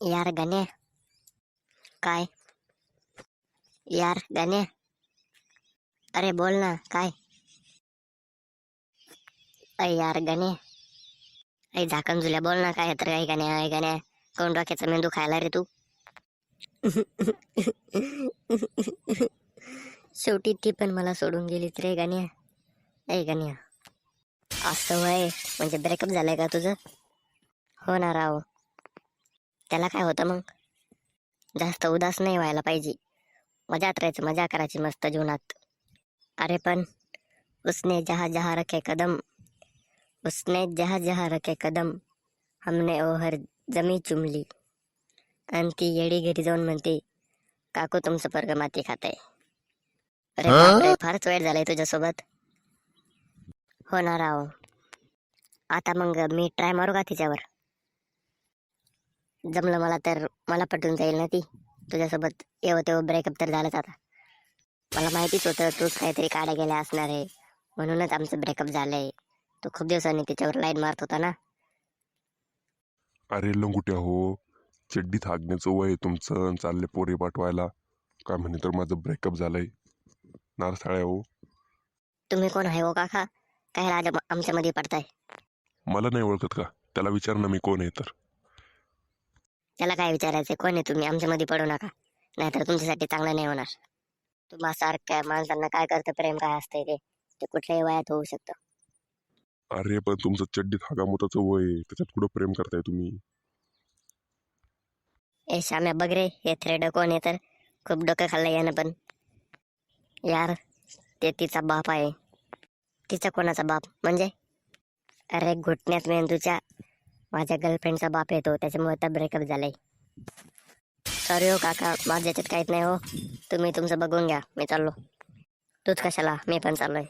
यार गण्या काय? यार गण्या अरे बोल ना काय? अय यार गण्या अय झाकण झुल्या बोल ना काय तर काय गण्या अय गण्या कोण डोक्याचा मेंदू खायला रे तू? शेवटी ती पण मला सोडून गेलीच रे गण्या ऐ गण्या. असं वय. म्हणजे ब्रेकअप झालंय का तुझं? हो ना राव. त्याला काय होतं मग? जास्त उदास नाही व्हायला पाहिजे. मजात राहायचं मजा करायची मस्त जीवनात. अरे पण उसने जहा जहा रखे कदम. उसने जहा जहा रखे कदम. हमने ओ हर जमी चुमली. आणि ती येडी घरी जाऊन म्हणते काकू तुमचं पर्ग माती अरे बापरे, फारच वाईट झालंय तुझ्यासोबत. हो ना राव. आता मग मी ट्राय मारू का तिच्यावर? जमलं मला तर मला पटून जाईल ना ती. तुझ्यासोबत येव तेव्हा ब्रेकअप तर झालंच आता. मला माहितीच होतं तूच काहीतरी काड्या गेल्या असणार आहे. म्हणूनच आमचं ब्रेकअप झालंय. तू खूप दिवसांनी तिच्यावर लाईन मारत होता ना. अरे लंगुट्या हो. चड्डीत हागण्याचं वय आहे तुमचं चालले पोरे पाठवायला. काय म्हणे तर माझं ब्रेकअप झालंय. नारसाळ्या हो. तुम्ही कोण आहे हो काका? काय राजा आमच्या मध्ये पडताय? मला नाही ओळखत का? त्याला विचार ना मी कोण आहे तर. त्याला काय विचारायचं कोण आहे तुम्ही? आमच्या मध्ये पडू नका. नाहीतर तुमच्यासाठी चांगलं नाही होणार. तुम्हा सारख्या माणसांना काय करतं? प्रेम काय असतंय ते? ते कुठल्याही वयात होऊ शकतं. अरे पण तुमचं चड्डीत हागामुताचं वय आहे. त्याच्यात कुठं प्रेम करताय तुम्ही? ए श्याम्या बघ रे हे थ्रेड कोण आहे तर? खूप डोकं खाल्लं यानं पण. यार ते तिचा बाप आहे. तिचा कोणाचा बाप? म्हणजे? अरे घुटण्यात मेंदूच्या माझ्या गर्लफ्रेंडचा बाप येतो त्याच्यामुळे तर ब्रेकअप झालंय. सॉरी हो काका माझ्या याच्यात काहीच नाही हो. तुम्ही तुमचं बघून घ्या मी चाललो. तूच कशाला मी पण चाललोय.